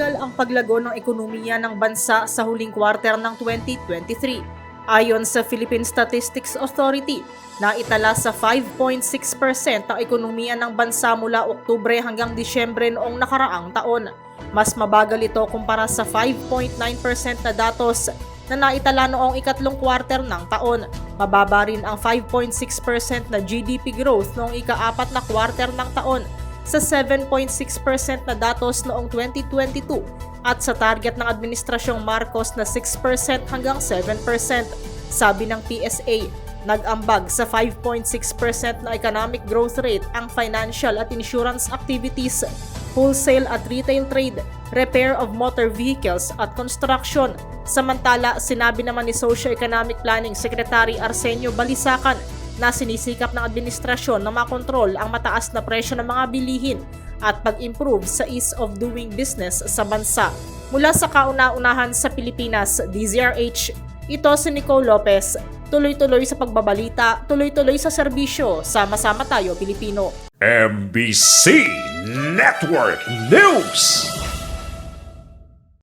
Mabagal ang paglago ng ekonomiya ng bansa sa huling kwarter ng 2023. Ayon sa Philippine Statistics Authority, naitala sa 5.6% ang ekonomiya ng bansa mula Oktubre hanggang Disyembre noong nakaraang taon. Mas mabagal ito kumpara sa 5.9% na datos na naitala noong ikatlong kwarter ng taon. Mababa rin ang 5.6% na GDP growth noong ika-apat na kwarter ng taon sa 7.6% na datos noong 2022 at sa target ng Administrasyong Marcos na 6% hanggang 7%. Sabi ng PSA, nag-ambag sa 5.6% na economic growth rate ang financial at insurance activities, wholesale at retail trade, repair of motor vehicles at construction. Samantala, sinabi naman ni Socio-Economic Planning Secretary Arsenio Balisacan na sinisikap ng administrasyon na makontrol ang mataas na presyo ng mga bilihin at pag-improve sa ease of doing business sa bansa. Mula sa kauna-unahan sa Pilipinas, DZRH, ito si Nicole Lopez. Tuloy-tuloy sa pagbabalita, tuloy-tuloy sa serbisyo, sama-sama tayo Pilipino. MBC Network News.